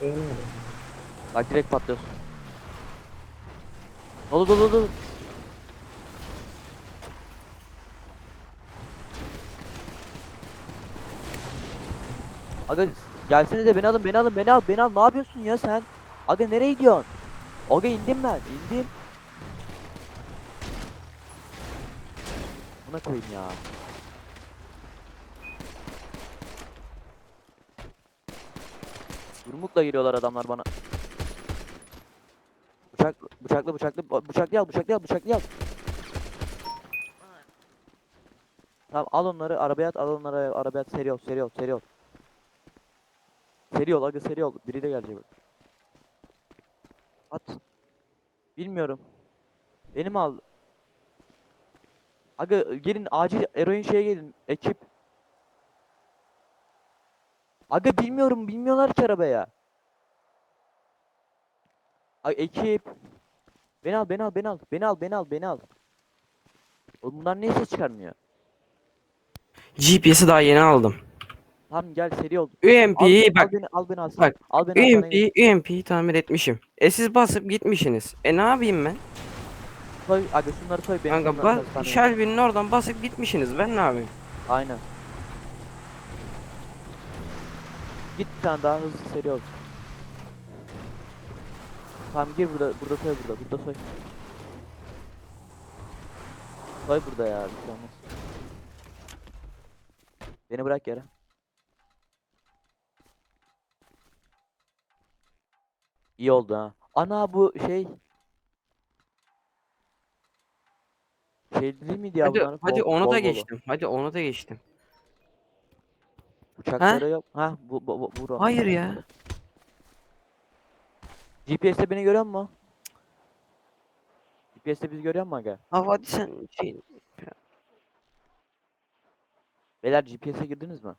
Beğeniyorum. Bak direkt patlıyorsun. Dolu dolu dolu. Aga gelsene de beni alın beni alın beni al beni al ne yapıyorsun ya sen? Aga nereye gidiyorsun? Aga indim ben indim. Buna koyayım ya. Yumrukla giriyorlar adamlar bana. Bıçak, bıçaklı bıçaklı bıçaklı al bıçaklı al bıçaklı al. Tamam al onları arabaya at al onları arabaya at seri ol seri ol seri ol. Seri ol aga seri ol biri de gelecek. At. Bilmiyorum. Beni mi al? Aga gelin acil eroin şeye gelin ekip. Aga bilmiyorum bilmiyorlar ki arabaya. Ay ekip. Beni al beni al beni al beni al beni al beni al. Oğlum bunlar niye ses çıkarmıyor? GPS'i daha yeni aldım. Tamam gel seri ol. Al, beni- UMP'yi al bak. beni al beni al. bak, Al beni al bana gel. UMP, tamir etmişim. E siz basıp gitmişsiniz. E ne yapayım ben? Koy aga şunları koy benim. Kanka bas. Shelby'nin oradan basıp gitmişsiniz. Ben ne yapayım? Aynen. Git bir tane daha hızlı seri ol. Tamam gir burada burada soy burada burada soy. Soy burada ya bir şey olmaz. Beni bırak yere. İyi oldu ha. Ana bu şey şey değil miydi ya Hadi, hadi onu da geçtim. Hadi onu da geçtim. Uçakları yok. Ha bu bu bu bu. Hayır ya. GPS'te beni görüyor musun? GPS'te bizi görüyor musun aga? Abi hadi sen şey... Beyler GPS'e girdiniz mi?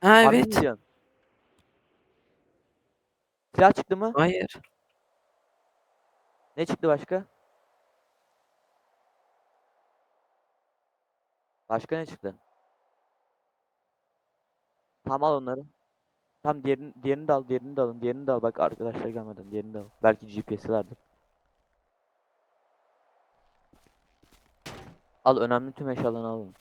Ha Harbi mi evet. diyorsun? Silah çıktı mı? Hayır. Ne çıktı başka? Başka ne çıktı? Tamam al onları. Tam diğerini, diğerini de al, diğerini de alın, diğerini de al. Bak arkadaşlar gelmeden diğerini de al. Belki GPS'i vardır. Al önemli tüm eşyalarını alın.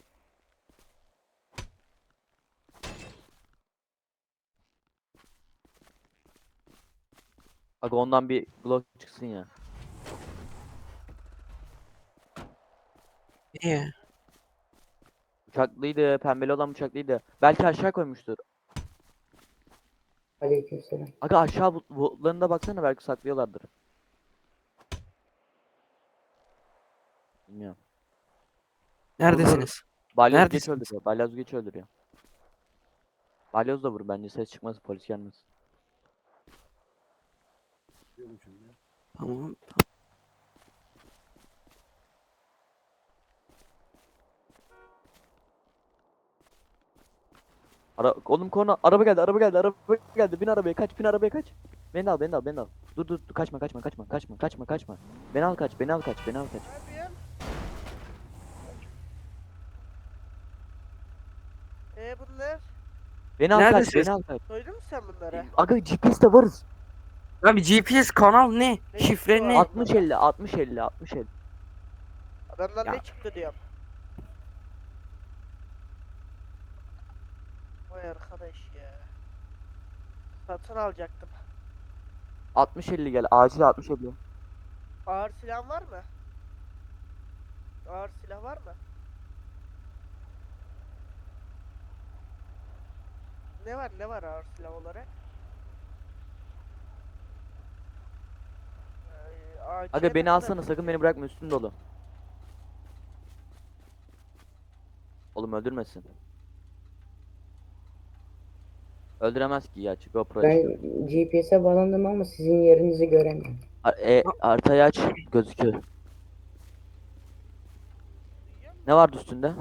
Aga ondan bir Glock çıksın ya. Niye? Bıçaklıydı, pembeli olan bıçaklıydı. Belki aşağı koymuştur. Aleykümselam. Aga aşağı bu- bulutlarına baksana belki saklıyorlardır. Bilmiyorum. Neredesiniz? Balyoz geç Neredesiniz? öldürüyor. Balyoz geç öldürüyor. Balyoz da vur bence ses çıkmaz polis gelmez. Tamam. Ara oğlum konu araba geldi araba geldi araba geldi bin arabaya kaç bin arabaya kaç. Beni al beni al beni al. Dur dur dur, kaçma kaçma kaçma kaçma kaçma kaçma. Beni al kaç beni al kaç beni al kaç. Ne yapıyorsun? Ee bunlar? Beni al kaç Neredesiniz? beni al kaç. Soydun mu sen bunları? Aga GPS'te varız. Abi GPS kanal ne? Ne Şifre ne? o? 60 50 60 50 60 50. Adamdan Ya. ne çıktı diyorum. Vay arkadaş ya. Satın alacaktım. 60 50 gel acil 60 50. Ağır silah var mı? Ağır silah var mı? Ne var ne var ağır silah olarak? Ee, Aga beni alsana sakın beni bırakma üstün dolu. Oğlum öldürmesin. Öldüremez ki ya çünkü GoPro Ben. GPS'e bağlandım ama sizin yerinizi göremiyorum. A- E, haritayı aç gözüküyor. Ne vardı üstünde?